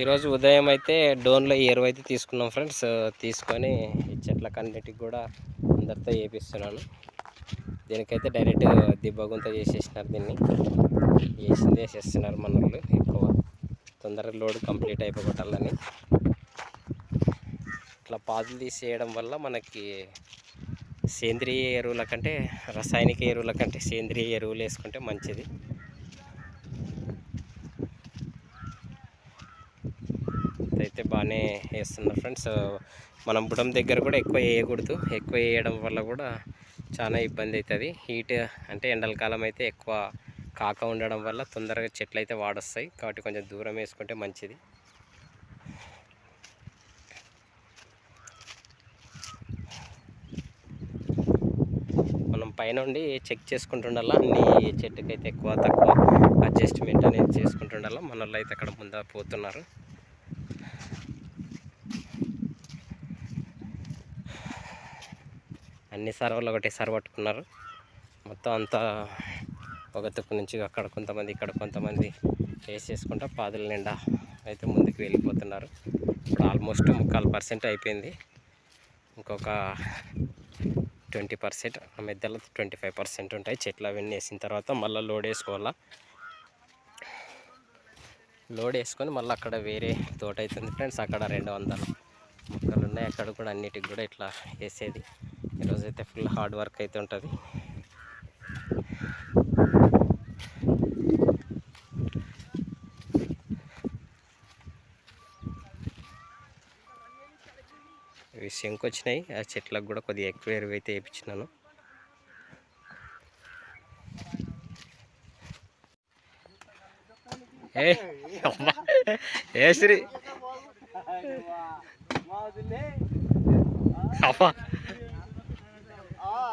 ఈరోజు ఉదయం అయితే డోన్లో ఎరువు అయితే తీసుకున్నాం ఫ్రెండ్స్. తీసుకొని ఈ చెట్లకన్నిటికి కూడా అందరితో వేపిస్తున్నాను. దీనికైతే డైరెక్ట్ దిబ్బగుంత చేసేసినారు దీన్ని. వేసింది వేసేస్తున్నారు మన ఎక్కువ. తొందరగా లోడ్ కంప్లీట్ అయిపోగొట్టాలని. ఇట్లా పాదులు తీసేయడం వల్ల మనకి సేంద్రియ ఎరువుల కంటే రసాయనిక ఎరువుల కంటే సేంద్రియ ఎరువులు వేసుకుంటే మంచిది. అయితే బాగానే వేస్తున్నారు ఫ్రెండ్స్. మనం బుడం దగ్గర కూడా ఎక్కువ వేయకూడదు. ఎక్కువ వేయడం వల్ల కూడా చాలా ఇబ్బంది అవుతుంది. హీట్ అంటే ఎండల కాలం అయితే ఎక్కువ కాక ఉండడం వల్ల తొందరగా చెట్లు అయితే వాడొస్తాయి. కాబట్టి కొంచెం దూరం వేసుకుంటే మంచిది. మనం పైన ఉండి చెక్ చేసుకుంటుండాలా. అన్ని అయితే ఎక్కువ తక్కువ అడ్జస్ట్మెంట్ అనేది చేసుకుంటుండాలా. మన అయితే అక్కడ ముందా పోతున్నారు. అన్ని సర్వర్లు ఒకటేసారి పట్టుకున్నారు. మొత్తం అంతా ఒక తుక్కు నుంచి అక్కడ కొంతమంది ఇక్కడ కొంతమంది వేసేసుకుంటా పాదుల నిండా అయితే ముందుకు వెళ్ళిపోతున్నారు. ఇప్పుడు ఆల్మోస్ట్ ముక్కాలు పర్సెంట్ అయిపోయింది. ఇంకొక ట్వంటీ పర్సెంట్ మధ్యలో ట్వంటీ ఫైవ్ పర్సెంట్ ఉంటాయి. చెట్లు అవన్నీ వేసిన తర్వాత మళ్ళీ లోడ్ వేసుకోవాలా? లోడ్ వేసుకొని మళ్ళీ అక్కడ వేరే తోట అవుతుంది. ఫ్రెండ్స్ అక్కడ రెండు వందల మొక్కలు ఉన్నాయి. అక్కడ కూడా అన్నిటికి కూడా ఇట్లా వేసేది. ఈరోజు అయితే ఫుల్ హార్డ్ వర్క్ అయితే ఉంటుంది. ఇవి శంకు వచ్చినాయి. ఆ చెట్లకు కూడా కొద్దిగా ఎక్కువ ఎరువు అయితే వేయించినాను. ఏ అమ్మా. ఏ శ్రీ అమ్మా.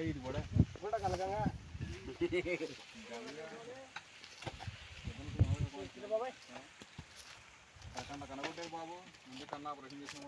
ఇది కూడా. కూడా కలగంగా కనగొట్టే బాబు. ముందు కన్నా ఆపరేషన్ చేసిన